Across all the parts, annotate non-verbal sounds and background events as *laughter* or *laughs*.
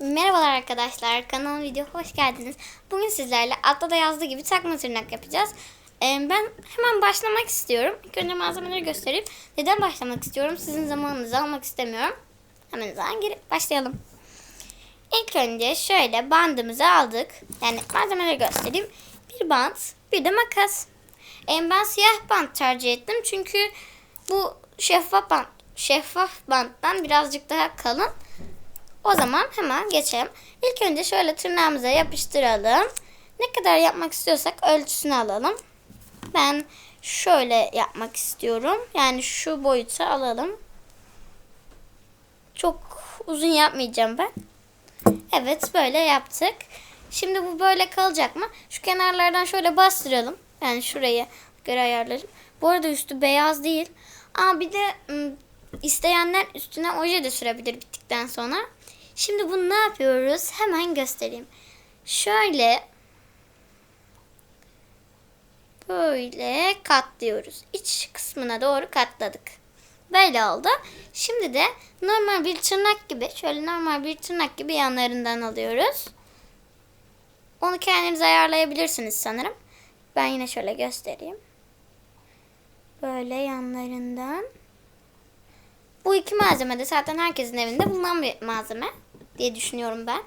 Merhabalar arkadaşlar, kanalıma video hoş geldiniz. Bugün sizlerle altta da yazdığı gibi takma tırnak yapacağız. Ee, ben hemen başlamak istiyorum. İlk önce malzemeleri göstereyim. Neden başlamak istiyorum? Sizin zamanınızı almak istemiyorum. Hemen zaman girip başlayalım. İlk önce şöyle bandımızı aldık. Yani malzemeleri göstereyim. Bir bant, bir de makas. Ee, ben siyah bant tercih ettim çünkü bu şeffaf bant, şeffaf banttan birazcık daha kalın. O zaman hemen geçelim. İlk önce şöyle tırnağımıza yapıştıralım. Ne kadar yapmak istiyorsak ölçüsünü alalım. Ben şöyle yapmak istiyorum. Yani şu boyutu alalım. Çok uzun yapmayacağım ben. Evet böyle yaptık. Şimdi bu böyle kalacak mı? Şu kenarlardan şöyle bastıralım. Yani şuraya göre ayarlarım. Bu arada üstü beyaz değil. Ama bir de isteyenler üstüne oje de sürebilir bittikten sonra. Şimdi bunu ne yapıyoruz? Hemen göstereyim. Şöyle böyle katlıyoruz. İç kısmına doğru katladık. Böyle oldu. Şimdi de normal bir tırnak gibi, şöyle normal bir tırnak gibi yanlarından alıyoruz. Onu kendiniz ayarlayabilirsiniz sanırım. Ben yine şöyle göstereyim. Böyle yanlarından. Bu iki malzeme de zaten herkesin evinde bulunan bir malzeme diye düşünüyorum ben.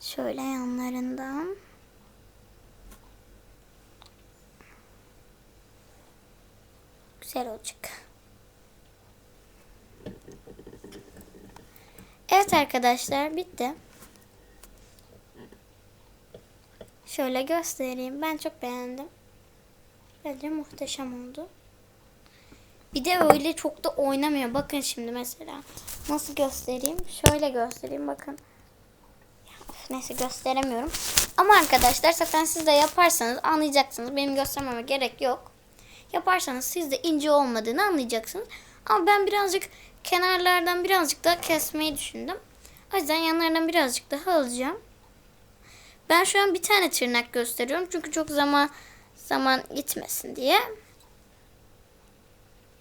Şöyle yanlarından. Güzel olacak. Evet arkadaşlar bitti. Şöyle göstereyim. Ben çok beğendim. Bence muhteşem oldu. Bir de öyle çok da oynamıyor. Bakın şimdi mesela. Nasıl göstereyim? Şöyle göstereyim bakın. Of, neyse gösteremiyorum. Ama arkadaşlar zaten siz de yaparsanız anlayacaksınız. Benim göstermeme gerek yok. Yaparsanız siz de ince olmadığını anlayacaksınız. Ama ben birazcık kenarlardan birazcık daha kesmeyi düşündüm. O yüzden yanlardan birazcık daha alacağım. Ben şu an bir tane tırnak gösteriyorum. Çünkü çok zaman zaman gitmesin diye.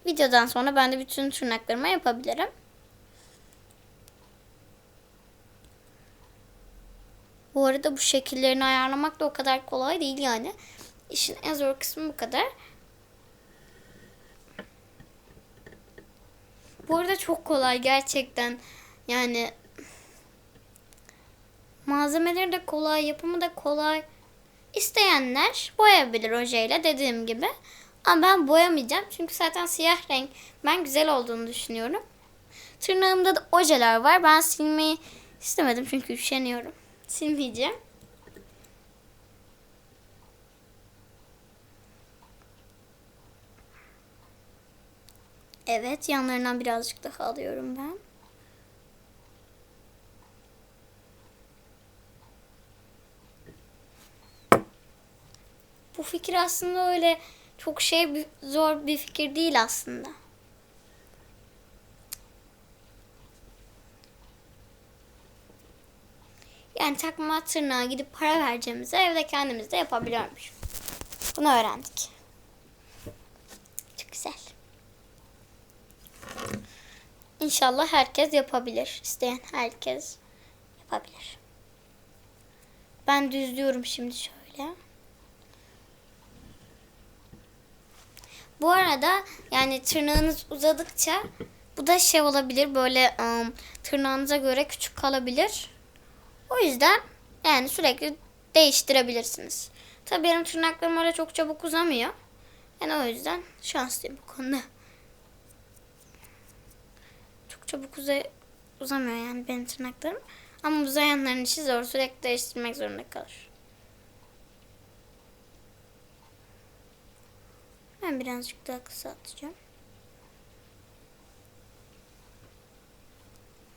Videodan sonra ben de bütün tırnaklarıma yapabilirim. Bu arada bu şekillerini ayarlamak da o kadar kolay değil yani. İşin en zor kısmı bu kadar. Bu arada çok kolay gerçekten. Yani malzemeleri de kolay, yapımı da kolay. İsteyenler boyayabilir ojeyle dediğim gibi. Ama ben boyamayacağım çünkü zaten siyah renk ben güzel olduğunu düşünüyorum. Tırnağımda da ojeler var. Ben silmeyi istemedim çünkü üşeniyorum. Silmeyeceğim. Evet yanlarından birazcık daha alıyorum ben. Bu fikir aslında öyle çok şey zor bir fikir değil aslında. Yani takma tırnağa gidip para vereceğimize evde kendimiz de yapabiliyormuş. Bunu öğrendik. Çok güzel. İnşallah herkes yapabilir. İsteyen herkes yapabilir. Ben düzlüyorum şimdi şöyle. Bu arada yani tırnağınız uzadıkça bu da şey olabilir böyle ım, tırnağınıza göre küçük kalabilir. O yüzden yani sürekli değiştirebilirsiniz. Tabii benim tırnaklarım öyle çok çabuk uzamıyor. Yani o yüzden şanslıyım bu konuda. Çok çabuk uza uzamıyor yani benim tırnaklarım. Ama uzayanların işi zor. Sürekli değiştirmek zorunda kalır. Ben birazcık daha kısaltacağım.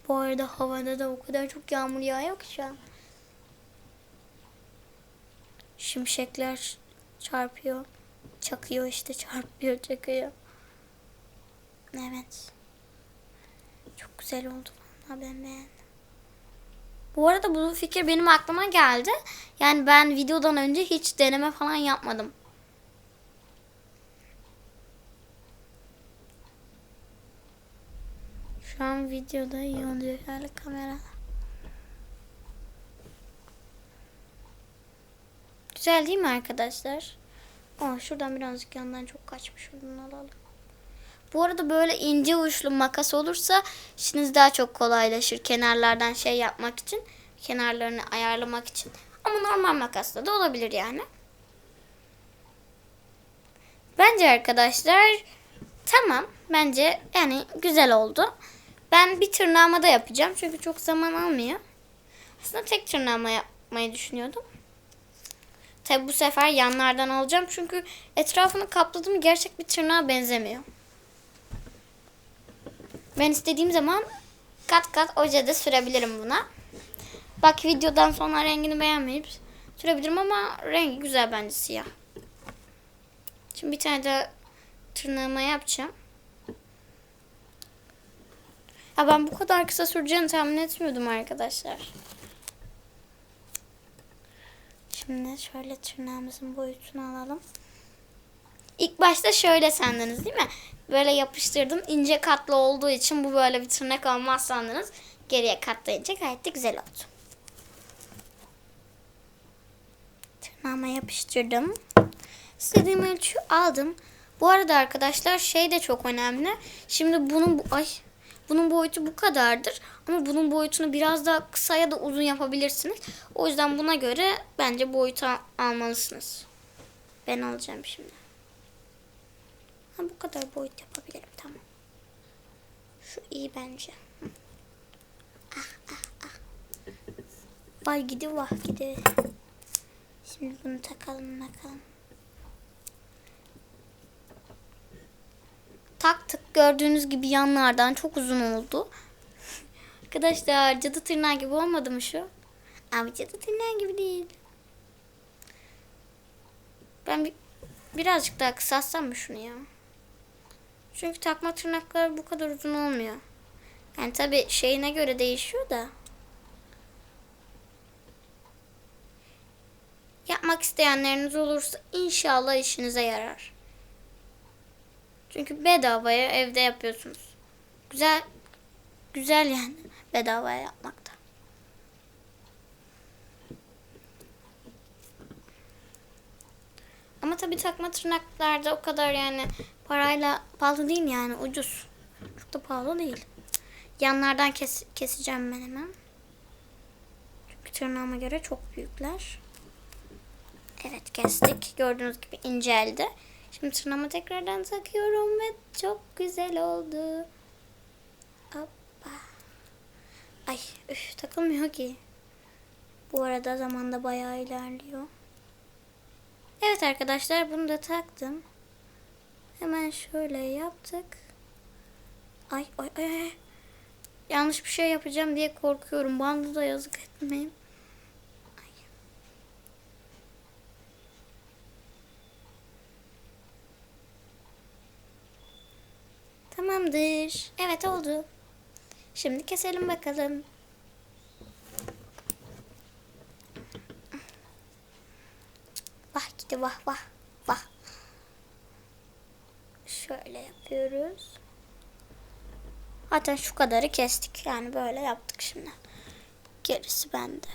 Bu arada havada da o kadar çok yağmur yağıyor ki şu an. Şimşekler çarpıyor. Çakıyor işte çarpıyor çakıyor. Evet. Çok güzel oldu vallahi ben beğendim. Bu arada bu fikir benim aklıma geldi. Yani ben videodan önce hiç deneme falan yapmadım. Şu an videoda iyi oluyor yani kamera. Güzel değil mi arkadaşlar? Aa, şuradan birazcık yandan çok kaçmış. Şuradan alalım. Bu arada böyle ince uçlu makas olursa işiniz daha çok kolaylaşır. Kenarlardan şey yapmak için. Kenarlarını ayarlamak için. Ama normal makasla da olabilir yani. Bence arkadaşlar tamam. Bence yani güzel oldu. Ben bir tırnağıma da yapacağım. Çünkü çok zaman almıyor. Aslında tek tırnağıma yapmayı düşünüyordum. Tabi bu sefer yanlardan alacağım. Çünkü etrafını kapladım gerçek bir tırnağa benzemiyor. Ben istediğim zaman kat kat ojede sürebilirim buna. Bak videodan sonra rengini beğenmeyip sürebilirim ama rengi güzel bence siyah. Şimdi bir tane de tırnağıma yapacağım. Ya ben bu kadar kısa süreceğini tahmin etmiyordum arkadaşlar. Şimdi şöyle tırnağımızın boyutunu alalım. İlk başta şöyle sandınız değil mi? Böyle yapıştırdım. ince katlı olduğu için bu böyle bir tırnak olmaz sandınız. Geriye katlayınca gayet de güzel oldu. Tırnağıma yapıştırdım. İstediğim ölçü aldım. Bu arada arkadaşlar şey de çok önemli. Şimdi bunun bu ay bunun boyutu bu kadardır. Ama bunun boyutunu biraz daha kısa ya da uzun yapabilirsiniz. O yüzden buna göre bence boyutu al- almalısınız. Ben alacağım şimdi. Ha, bu kadar boyut yapabilirim tamam. Şu iyi bence. Ah ah ah. Vay gidi vah gidi. Şimdi bunu takalım bakalım. Taktık gördüğünüz gibi yanlardan çok uzun oldu. Arkadaşlar cadı tırnağı gibi olmadı mı şu? Abi cadı tırnağı gibi değil. Ben bir, birazcık daha kısaltsam mı şunu ya? Çünkü takma tırnaklar bu kadar uzun olmuyor. Yani tabi şeyine göre değişiyor da. Yapmak isteyenleriniz olursa inşallah işinize yarar. Çünkü bedavaya evde yapıyorsunuz. Güzel güzel yani bedavaya yapmakta. Ama tabii takma tırnaklarda o kadar yani parayla pahalı değil yani ucuz. Çok da pahalı değil. Yanlardan kes, keseceğim ben hemen. Çünkü tırnağıma göre çok büyükler. Evet kestik. Gördüğünüz gibi inceldi. Şimdi tırnağımı tekrardan takıyorum ve çok güzel oldu. Hoppa. Ay üf takılmıyor ki. Bu arada zamanda bayağı ilerliyor. Evet arkadaşlar bunu da taktım. Hemen şöyle yaptık. Ay ay ay. Yanlış bir şey yapacağım diye korkuyorum. Bandı da yazık etmeyeyim. Tamamdır. Evet oldu. Şimdi keselim bakalım. Vah gidi vah vah vah. Şöyle yapıyoruz. Zaten şu kadarı kestik. Yani böyle yaptık şimdi. Gerisi bende.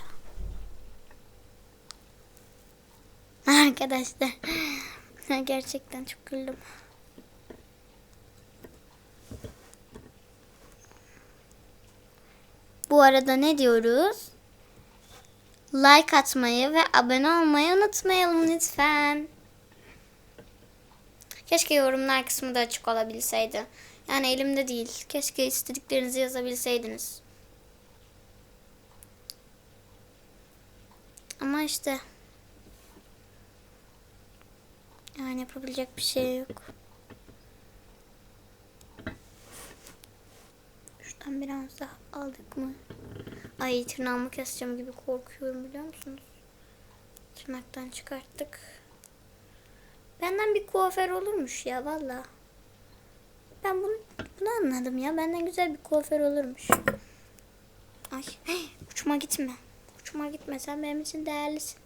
*laughs* Arkadaşlar. *laughs* Gerçekten çok güldüm. Bu arada ne diyoruz? Like atmayı ve abone olmayı unutmayalım lütfen. Keşke yorumlar kısmı da açık olabilseydi. Yani elimde değil. Keşke istediklerinizi yazabilseydiniz. Ama işte. Yani yapabilecek bir şey yok. Şuradan biraz daha aldık mı? Ay tırnağımı keseceğim gibi korkuyorum biliyor musunuz? Tırnaktan çıkarttık. Benden bir kuaför olurmuş ya valla. Ben bunu, bunu anladım ya. Benden güzel bir kuaför olurmuş. Ay hey, uçma gitme. Uçma gitme sen benim için değerlisin.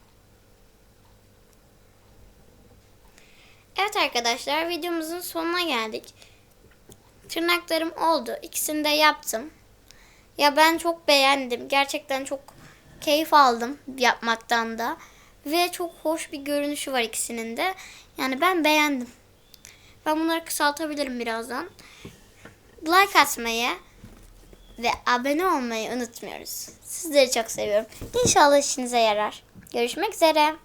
Evet arkadaşlar videomuzun sonuna geldik. Tırnaklarım oldu. İkisini de yaptım. Ya ben çok beğendim. Gerçekten çok keyif aldım yapmaktan da. Ve çok hoş bir görünüşü var ikisinin de. Yani ben beğendim. Ben bunları kısaltabilirim birazdan. Like atmayı ve abone olmayı unutmuyoruz. Sizleri çok seviyorum. İnşallah işinize yarar. Görüşmek üzere.